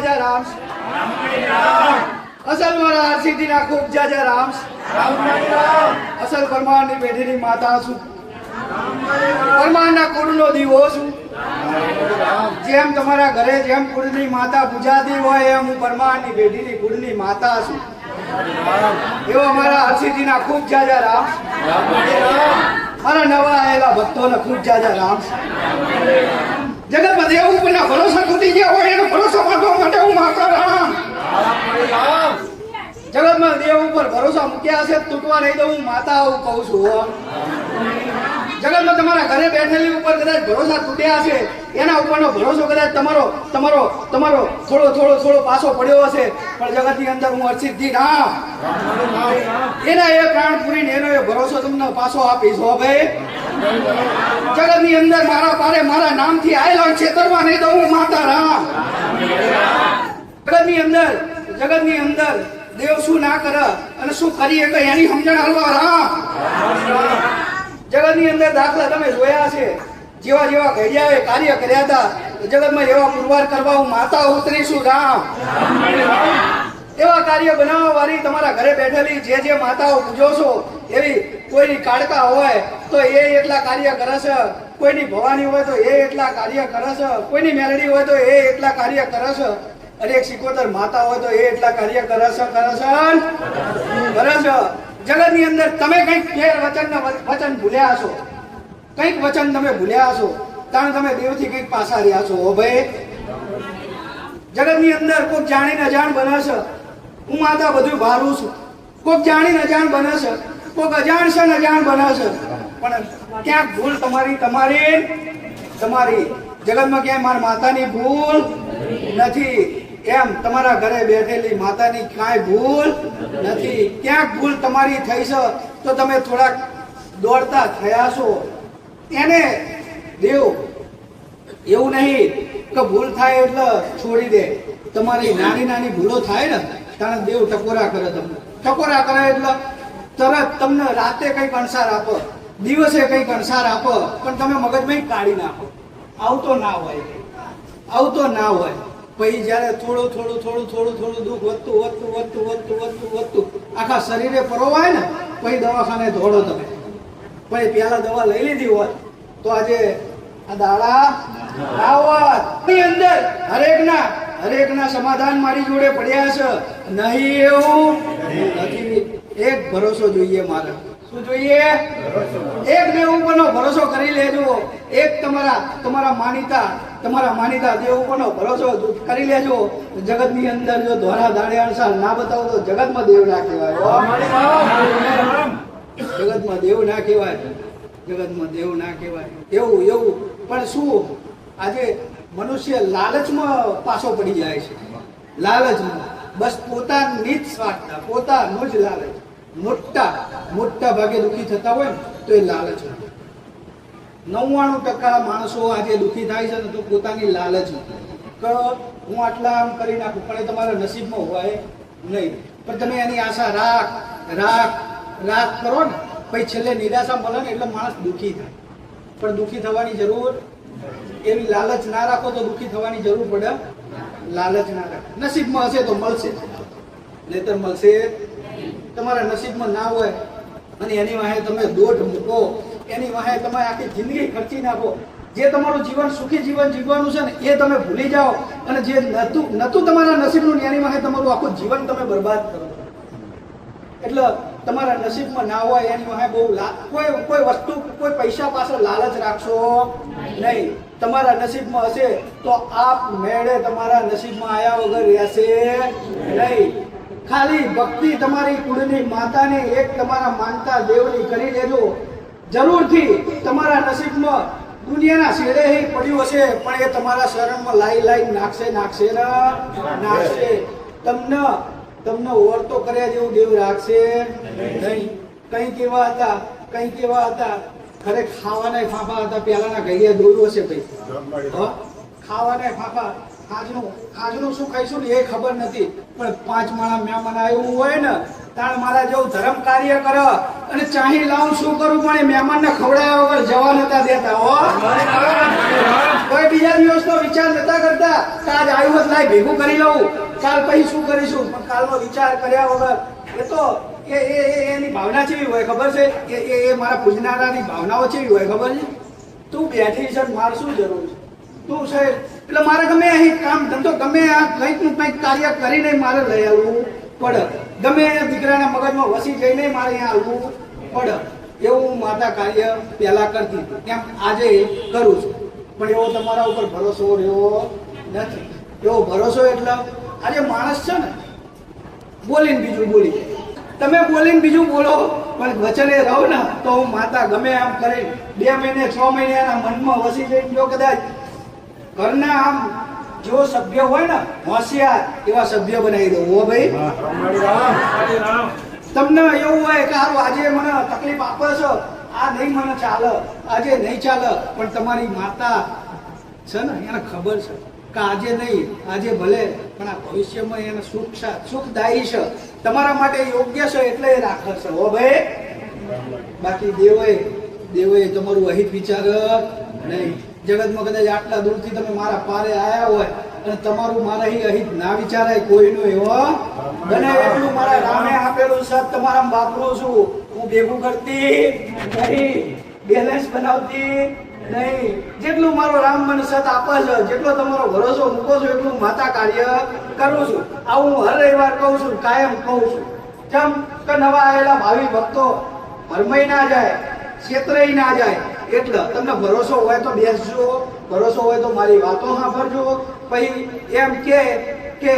જાજા રામ અસલ મારા હરસિદ્ધિ ના ખૂબ જાજા રામ અસલ પરમારની પેઢીની માતા છું. પરમારના કુળનો દીવો છું. જેમ તમારા ઘરે જેમ કુળની માતા પૂજાતી હોય એમ હું પરમારની પેઢીની કુળની માતા છું. એવો અમારા હરસિદ્ધિના ખૂબ જાજા રામ મારા નવા આવેલા ભક્તો ને ખૂબ જાજા રામ જગતમાં દેવ ઉપરના ભરોસા તૂટી ગયા હોય એનો ભરોસો બાંધવા માટે હું માતા રામ જગતમાં દેવ ઉપર ભરોસા મૂક્યા છે તૂટવા નહીં તો હું માતા આવું કહું છું. જગતમાં તમારા ઘરે બેઠેલી ઉપર કદાચ ભરોસા તૂટ્યા છે એના ઉપરનો ભરોસો કદાચ તમારો તમારો તમારો થોડો થોડો થોડો પાછો પડ્યો હશે. પણ જગતની અંદર હું અર્ચિતજી ના. એના એ પ્રાણ પૂરીને એનો એ ભરોસો તમને પાછો આપીશ, હો ભાઈ. જગતની અંદર મારા પારે મારા નામથી આયેલા છેતરવા નહીં દઉં હું માતા રામ. જગતની અંદર જગતની અંદર દેવ શું ના કરે અને શું કરીએ શકે એની સમજણ હાલવા રામ. જગતની અંદર દાખલા તમે જોયા છે. જેવા જેવા ઘડિયાએ કાર્ય કર્યા હતા જગતમાં એવા પુરવાર કરવા હું માતા ઉતરીશું રામ. એવા કાર્ય બનાવવા વાળી તમારા ઘરે બેઠેલી જે જે માતાઓ પૂજો છો, એવી કોઈની કાળકા હોય તો એ એટલા કાર્ય કરે છે. કોઈની ભવાની હોય તો એ એટલા કાર્ય કરે છે. કોઈની મેલડી હોય તો એ એટલા કાર્ય કરે છે. અને એક સિકોતર માતા હોય તો એ એટલા કાર્ય કરે છે કરે છે કરે છે. જગતની અંદર તમે કંઈક ફેર વચન વચન ભૂલ્યા છો કંઈક વચન તમે ભૂલ્યા છો કારણ તમે દેવથી કંઈક પાછા રહ્યા છો. ઓ ભાઈ. જગતની અંદર કોઈક જાણીને અજાણ બને છે. હું માતા બધું ભારું છું. કોઈક જાણીને અજાણ બને છે. કોઈક અજાણ છે ને અજાણ બનાવશે પણ ક્યાંક ભૂલ તમારી તમારી તમારી. જગતમાં ક્યાંય મારા માતાની ભૂલ નથી. એમ તમારા ઘરે બેઠેલી માતાની કાંઈ ભૂલ નથી. ક્યાંક ભૂલ તમારી થઈ છે, તો તમે થોડાક દોડતા થયા છો. એને દેવ, એવું નહીં કે ભૂલ થાય એટલે છોડી દે. તમારી નાની નાની ભૂલો થાય ને, તાણે દેવ ટકોરા કરે તમને. ટકોરા કરે એટલે તરત તમને રાતે કંઈક અણસાર આપો, દિવસે કંઈક અણસાર આપો, પણ તમે મગજમાં કાઢી નાખો. આવતો ના હોય. આવતો ના હોય. પછી જ્યારે થોડું થોડું થોડું થોડું થોડું દુઃખ વધતું વધતું વધતું વધતું વધતું વધતું, આખા શરીરે પરોવાય ને, પછી દવાખાને દોડો તમે. પછી પેલા દવા લઈ લીધી હોત, તો આજે આ દાડા આવત અંદર હરેકના હરેકના સમાધાન મારી જોડે પડ્યા છે. નહીં એવું? એક ભરોસો જોઈએ મારે. શું જોઈએ? એક દેવ ઉપરનો ભરોસો કરી લેજો. એક તમારા તમારા માનીતા તમારા માનીતા દેવ ઉપરનો ભરોસો કરી લેજો. જગતની અંદર જો ધોરા દાડે અણસાર ના બતાવો તો જગતમાં દેવ ના કહેવાય. જગતમાં દેવ ના કહેવાય. જગતમાં દેવ ના કહેવાય. એવું એવું. પણ શું? આજે મનુષ્ય લાલચમાં પાછો પડી જાય છે. લાલચમાં. બસ પોતાની જ સ્વાર્થતા પોતાનું જ લાલચ. મોટા મોટા ભાગે દુઃખી થતા હોય ને, તો એ લાલચ નવ્વાણું ટકા માણસો આજે દુઃખી થાય છે ને, તો પોતાની લાલચ કે હું આટલા આમ કરી નાખું, પણ એ તમારા નસીબમાં હોય નહીં. પણ તમે એની આશા રાખ રાખ રાખ કરો ને, પછી છેલ્લે નિરાશા મળે ને, એટલે માણસ દુઃખી થાય. પણ દુઃખી થવાની જરૂર એવી લાલચ ના રાખો તો દુઃખી થવાની જરૂર પડે. લાલચ ના રાખો. નસીબમાં હશે તો મળશે. નહીતર મળશે તમારા નસીબમાં ના હોય અને એની વાહે તમે દોઢ મૂકો, એની વાહે તમે આખી જિંદગી ખર્ચી નાખો. જે તમારું જીવન સુખી જીવન જીવવાનું છે ને, એ તમે ભૂલી જાઓ. અને જે નતું નતું તમારા નસીબનું એની વાહે તમારું આખું જીવન તમે બરબાદ કરો. એટલે તમારા નસીબમાં ના હોય, એની વાહે બહુ કોઈ કોઈ વસ્તુ, કોઈ પૈસા પાછળ લાલચ રાખશો નહીં. તમારા નસીબમાં હશે તો આપ મેળે તમારા નસીબમાં આયા વગર રહેશે નહીં. ખાલી ભક્તિ તમારી કુળની માતાને એક તમારા માનતા દેવની કરી લેજો. જરૂરથી તમારા નસીબમાં દુનિયાના શેરે પડ્યું હશે પણ એ તમારા શરણમાં લાઈ લાઈ નાખશે નાખશે નાખશે. તમને તમને ઓર તો કર્યા જેવું દેવ રાખશે નહીં. કઈ કેવા હતા કઈ કેવા હતા? ખરે ખાવાના ફાફા હતા પહેલાના ગઈએ દોરું હશે ભાઈ? ખાવાના ફાફા. આજનું આજનું શું ખાઈશું ને એ ખબર નથી. પણ પાંચ માણા મહેમાન આવ્યું હોય ને, તાણ મારા જેવું ધર્મ કાર્ય કર અને ચાહી લાવું શું કરું, પણ એ મહેમાનને ખવડાવ્યા વગર જવા નતા દેતા, હો. કોઈ બીજા દિવસનો વિચાર નતા કરતા આજ આવ્યું હોત લાય ભેગું કરી લઉં. કાલ પછી શું કરીશું? પણ કાલનો વિચાર કર્યા વગર, એ તો એ એ એની ભાવના કેવી હોય, ખબર છે? એ એ એ મારા પૂજનારાની ભાવનાઓ કેવી હોય, ખબર છે? તું બેઠી છે મારે શું જરૂર છે? તું છે એટલે મારે ગમે અહીં કામ ધંધો, ગમે આ કંઈકનું કંઈક કાર્ય કરીને મારે લઈ આવવું પડે. ગમે એ દીકરાના મગજમાં વસી જઈને મારે અહીંયા આવવું પડે. એવું માતા કાર્ય પહેલા કરતી હતી. એમ આજે કરું છું. પણ એવો તમારા ઉપર ભરોસો રહ્યો નથી. એવો ભરોસો એટલે આજે માણસ છે ને, બોલીને બીજું બોલી તમે બોલીને બીજું બોલો, પણ વચને રહો ને, તો હું માતા ગમે આમ કરી. બે મહિને, છ મહિને એના મનમાં વસી જઈને જો કદાચ ઘરના આમ જેવો સભ્ય હોય ને હોશિયાર એવા સભ્ય બનાવી દઉં. હો ભાઈ. તમને એવું હોય કે સારું આજે મને તકલીફ આપે છે. આ નહીં મને ચાલે. આજે નહીં ચાલે. પણ તમારી માતા છે ને એને ખબર છે કે આજે નહીં આજે ભલે પણ આ ભવિષ્યમાં એને સુખ છે સુખદાયી છે. તમારા માટે યોગ્ય છે એટલે એ રાખે છે. હો ભાઈ. બાકી દેવોએ દેવોએ તમારું અહિત વિચાર નહીં. જગતમાં કદાચ આટલા દૂરથી તમે મારા પારે આવ્યા હોય અને તમારું મારા અહીં અહિત ના વિચારાય, કોઈનું એવો બને એટલું મારા રામે આપેલું સત તમારા વાપરું છું. હું ભેગું કરતી નહીં બેલેન્સ બનાવતી નહીં. જેટલું મારો રામ મને સત આપે છે, જેટલો તમારો ભરોસો મૂકો છો, એટલું માતા કાર્ય કરું છું. આવું હું હર રવિવાર કહું છું, કાયમ કહું છું. કેમ કે નવા આવેલા ભાવિ ભક્તો ભરમાઈ ના જાય ક્ષેત્રય ના જાય. એટલે તમને ભરોસો હોય તો બેસજો, ભરોસો હોય તો મારી વાતો સાંભળજો. પછી એમ કે કે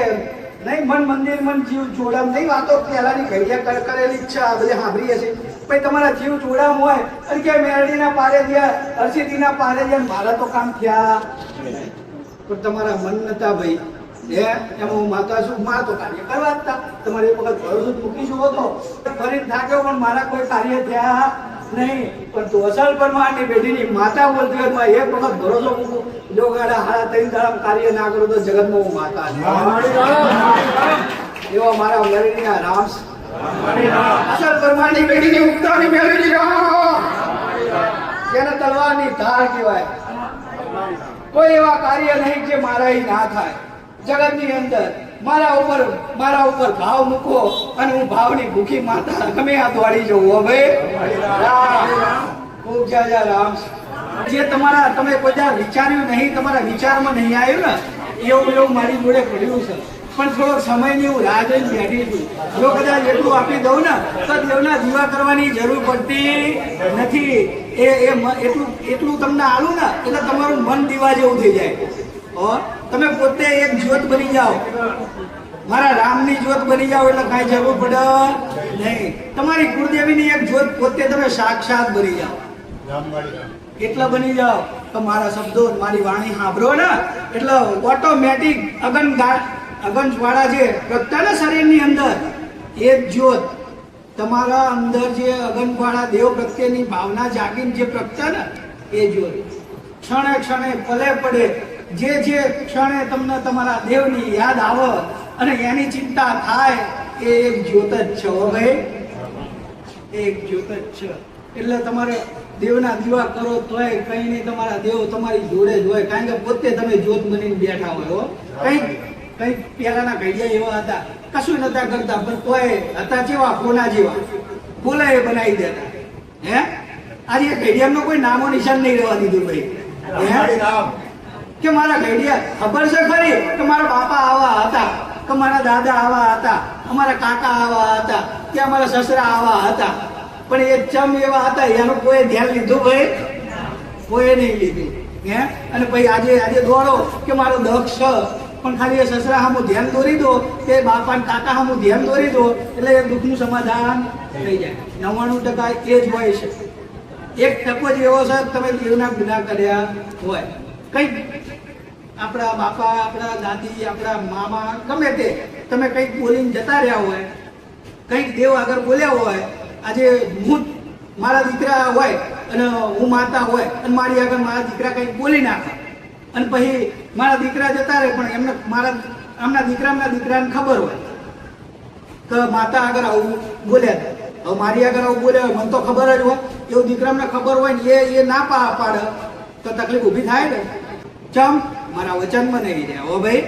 નહીં, મન મંદિર, મન જીવ જોડામ નહીં, વાતો પહેલાની ઘડિયા કર કરેલી ઈચ્છા આ બધી સાંભળીએ છે પછી તમારા જીવ જોડામ હોય અને કે મેરડીના પારે ગયા, હરસિદ્ધિના પારે ગયા, મારા તો કામ થયા. પણ તમારા મન નતા ભાઈ. હે? હું માતા માં તો કાર્ય કરવા જ તા તમારે એક વખત ભરોસો મૂકી જુઓ તો ફરી થાક્યો, પણ મારા કોઈ કાર્ય થયા. નહીં પણ તું અસલ પરમાની પેઢીની માતા બોલતી હોય તો એક વખત ભરોસો મૂકો જો ગાડા હારા ત્રણ દાડા કાર્ય ના કરો તો જગતમાં હું માતા એવા મારા મેળવીના રામ અસલ પરમાની પેઢીની ઉગતાની મેળવી જેને તલવારની ધાર કહેવાય. કોઈ એવા કાર્ય નહીં જે મારા ના થાય. જગતની અંદર મારા ઉપર મારા ઉપર ભાવ મૂકો અને હું ભાવની ભૂખી માતા ગમે આ દોડી જવું હવે ખૂબ જય જય રામ. જે તમારા, તમે બધા વિચાર્યું નહીં, તમારા વિચારમાં નહીં આવ્યું ને, એવું એવું મારી જોડે પડ્યું છે. પણ થોડોક સમયની હું રાહ જોઈને બેઠી છું. જો કદાચ એટલું આપી દઉં ને, તો દેવના દીવા કરવાની જરૂર પડતી નથી. એ એ એટલું એટલું તમને આલું ને, એટલે તમારું મન દીવા જેવું થઈ જાય. હો? તમે પોતે એક જ્યોત બની જાઓ. મારા રામની જ્યોત બની જાઓ એટલે કાંઈ જરૂર પડે નહીં. તમારી કુળદેવીની એક જ્યોત પોતે તમે સાક્ષાત બની જાઓ. કેટલા બની જાઓ? તો મારા શબ્દો મારી વાણી સાંભળો ને. એટલે ઓટોમેટિક અગન અગનવાળા જે પ્રગટા ને શરીરની અંદર એ જ્યોત તમારા અંદર જે અગનવાળા દેવ પ્રત્યેની ભાવના જાગીને જે પ્રગટા ને એ જ્યોત. ક્ષણે ક્ષણે પલે પડે જે જે ક્ષણે તમને તમારા દેવની યાદ આવે અને એની ચિંતા થાય, એ એક જ્યોત જ છે ભાઈ. એક જ્યોત જ છે. એટલે તમારે દેવના દીવા કરો તોય કઈ નહીં, તમારા દેવ તમારી જોડે જ હોય. કારણ કે પોતે તમે જ્યોત બનીને બેઠા હોય હો. કઈ કઈ પહેલાના ઘડિયા એવા હતા. કશું નતા કરતા, પણ તોય હતા જેવા કોના જેવા. બોલા એ બનાવી દેતા. હે? આજે ઘડિયાળનો કોઈ નામો નિશાન નહીં રહેવા દીધું ભાઈ. હે? કે મારા ઘડિયા ખબર છે ખરી? કે મારા બાપા આવા હતા, કે મારા દાદા આવા હતા, અમારા કાકા આવા હતા, કે અમારા સસરા આવા હતા. પણ એ ચમ એવા હતા, એનું કોઈ ધ્યાન લીધું ભાઈ? કોઈ નહીં લીધું. હે? અને પછી આજે આજે દોડો કે મારો દક્ષ પણ ખાલી એ સસરા સામું ધ્યાન દોરી દો, કે બાપા ને કાકા સામું ધ્યાન દોરી દો, એટલે એ દુઃખનું સમાધાન થઈ જાય. નવ્વાણું ટકા એ જ હોય છે. એક ટકો જ એવો છે, તમે જીવના ગુના કર્યા હોય. કંઈક આપણા બાપા, આપણા દાદી, આપણા મામા, ગમે તે તમે કંઈક બોલીને જતા રહ્યા હોય, કંઈક દેવ આગળ બોલ્યા હોય, આજે હું મારા દીકરા હોય અને હું માતા હોય અને મારી આગળ મારા દીકરા કંઈક બોલી નાખે. અને પછી મારા દીકરા જતા રહે, પણ એમને મારા, આમના દીકરાના દીકરાને ખબર હોય. કે માતા આગળ આવું બોલ્યા હતા હવે મારી આગળ આવું બોલ્યા હોય, મને તો ખબર જ હોય, એવું દીકરાને ખબર હોય ને એ એ ના પા પાડે. તો તકલીફ ઊભી થાય ને? ચમ? મારા વચનમાં નહીં રહ્યા. હો ભાઈ.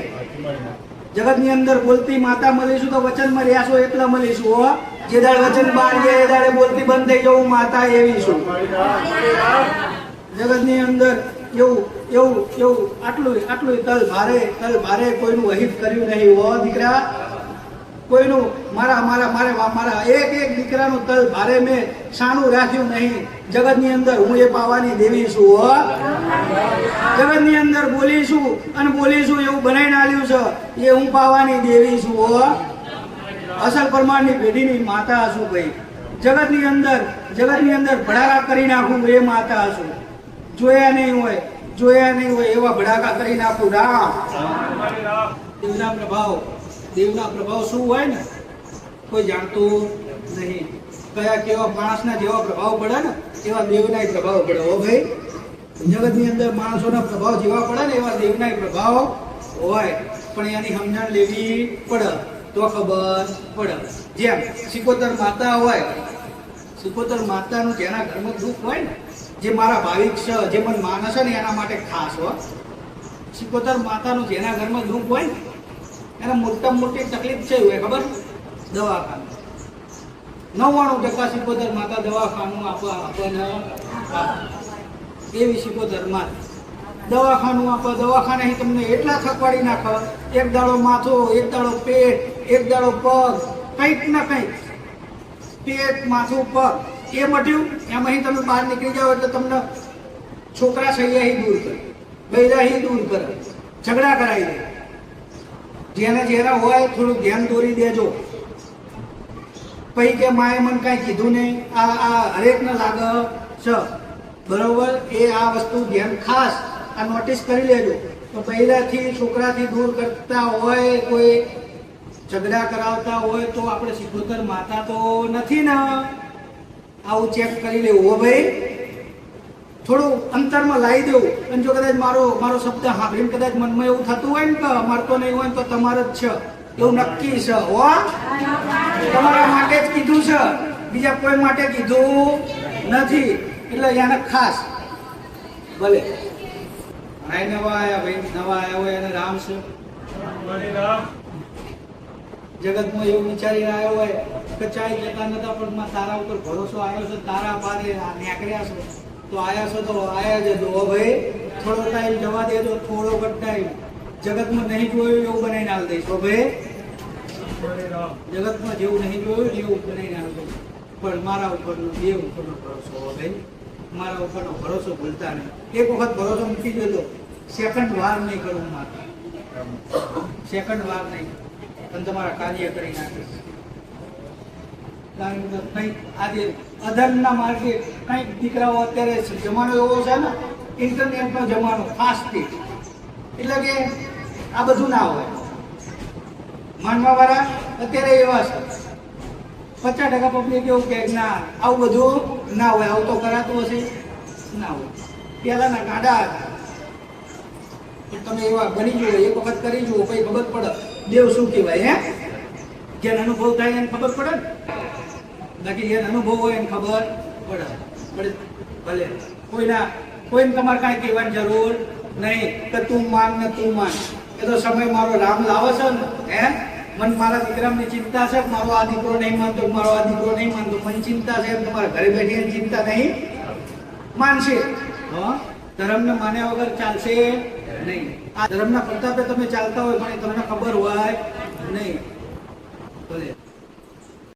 જગતની અંદર બોલતી માતા મળીશું તો વચનમાં રહ્યા છો એટલા મળીશું, હો. જે દાડ વચન બહાર ગયા, એ દાડે બોલતી બંધ થઈ જવું માતા એવી છું. જગતની અંદર એવું એવું એવું આટલું આટલું તલ ભારે તલ ભારે કોઈનું અહિત કર્યું નહીં, હો, દીકરા. કોઈનું મારા મારા મારે મારા એક એક દીકરાનું તલ ભારે મેં સાનું રાખ્યું નહીં. જગતની અંદર હું એ પાવાની દેવી છું હો. જગતની અંદર બોલીશું અને બોલીશું એવું બનાવીને નાખ્યું છે. એ હું પાવાની દેવી છું હો. અસલ પ્રમાણની પેઢીની માતા છું ભાઈ. જગતની અંદર જગતની અંદર ભડાકા કરી નાખું એ માતા છું. જોયા નહીં હોય જોયા નહીં હોય એવા ભડાકા કરી નાખું રામ દેવના પ્રભાવ દેવના પ્રભાવ શું હોય ને, કોઈ જાણતું નહીં. કયા કેવા માણસના જેવા પ્રભાવ પડે ને, એવા દેવના પ્રભાવ પડે. હો ભાઈ, જગતની અંદર માણસોના પ્રભાવ જેવા પડે ને, એવા દેવના પ્રભાવ હોય. પણ એની સમજણ લેવી પડે તો ખબર પડે. જેમ સિકોતર માતા હોય, સિકોતર માતાનું જેના ઘરમાં દુઃખ હોય ને, જે મારા ભાવિક છે, જે મને માનસ છે ને, એના માટે ખાસ હો. સિકોતર માતાનું જેના ઘરમાં દુઃખ હોય ને એને મોટામાં મોટી તકલીફ છે હોય ખબર? દવાખાનું. નવ્વાણું ટકા સિત્તોતેર માતા દવાખાનું આપવા આપણને આપે. એવી સિકોતરમાં દવાખાનું આપવા, દવાખાને તમને એટલા થકવાડી નાખો, એક દાડો માથો, એક દાડો પેટ, એક દાડો પગ, કંઈક ના કંઈક. પેટ, માથું, પગ. એ મટ્યું એમાંથી તમે બહાર નીકળી જાઓ એટલે તમને છોકરા સૈયાહી દૂર કરે, બૈરાહી દૂર કરે, ઝઘડા કરાવી દે. જેને જેને હોય થોડું ધ્યાન દોરી દેજો. પછી કે માએ મને કાંઈ કીધું નહીં. આ આ હરેકને લાગે છે. બરોબર? એ આ વસ્તુ ધ્યાન ખાસ આ નોટિસ કરી લેજો. તો પહેલાથી છોકરાથી દૂર કરતા હોય, કોઈ ઝઘડા કરાવતા હોય તો આપણે સિકોતર માતા તો નથી ને. આવું ચેક કરી લેવું હો ભાઈ. થોડું અંતરમાં લાવી દેવું. અને જો કદાચ મારો મારો શબ્દ સાંભળીને કદાચ મનમાં એવું થતું હોય ને કે મારતો નહીં હોય તો તમારે જ છે. એવું નક્કી છે હો. તમારા માટે જ કીધું છે. બીજા કોઈ માટે કીધું નથી. એટલે એને ખાસ. ભલે. ભાઈ નવા આયા ભાઈ નવા આવ્યા હોય એને રામ છે. જગતમાં એવું વિચારી આવ્યો હોય કે ચાય જતા નતા પણ તારા ઉપર ભરોસો આવ્યો છે તારા પારે નીકળ્યા છો. તો આયા છો તો આયા જ ઓ ભાઈ, થોડો ટાઈમ જવા દેજો, થોડો ઘટ ટાઈમ જગતમાં નહીં જોયું એવું બનાવીને હાલ દઈશ. ઓ ભાઈ, જગતમાં જેવું નહીં જોયું એવું બનાવીને હાલ દઈશ. પણ મારા ઉપરનો દેવ ઉપરનો ભરોસો, ઓ ભાઈ. મારા ઉપરનો ભરોસો ભૂલતા નહીં. એક વખત ભરોસો મૂકી દેજો. સેકન્ડ વાર નહીં કરવું મારે. સેકન્ડ વાર નહીં. અને તમારા કાર્ય કરી નાખીશ. એવો છે પચાસ ટકા પબ્લિક એવું કે ના, આવું બધું ના હોય, આવું તો કરાતું હશે. ના હોય. પહેલાના ગાડા હતા. તમે એવા બની જુઓ, એક વખત કરી જુઓ, પછી ખબર પડે. દેવ શું કહેવાય, હે? જેને અનુભવ થાય એને ખબર પડે ને. બાકી એ અનુભવ હોય એને ખબર પડે. પડે ભલે. કોઈના, કોઈને તમારે કાંઈ કહેવાની જરૂર નહીં કે તું માન ને તું માન. એ તો સમય મારો રામ લાવો છે ને, હે? મન મારા દીકરાની ચિંતા છે મારો આ દીકરો નહીં માનતો મારો આ દીકરો નહીં માનતો. મને ચિંતા છે તમારા ઘરે બેઠી એની ચિંતા નહીં? માનશે. હા? ધર્મને માન્યા વગર ચાલશે નહીં. આ ધર્મના પ્રતાપે તમે ચાલતા હોય પણ એ તમને ખબર હોય નહીં.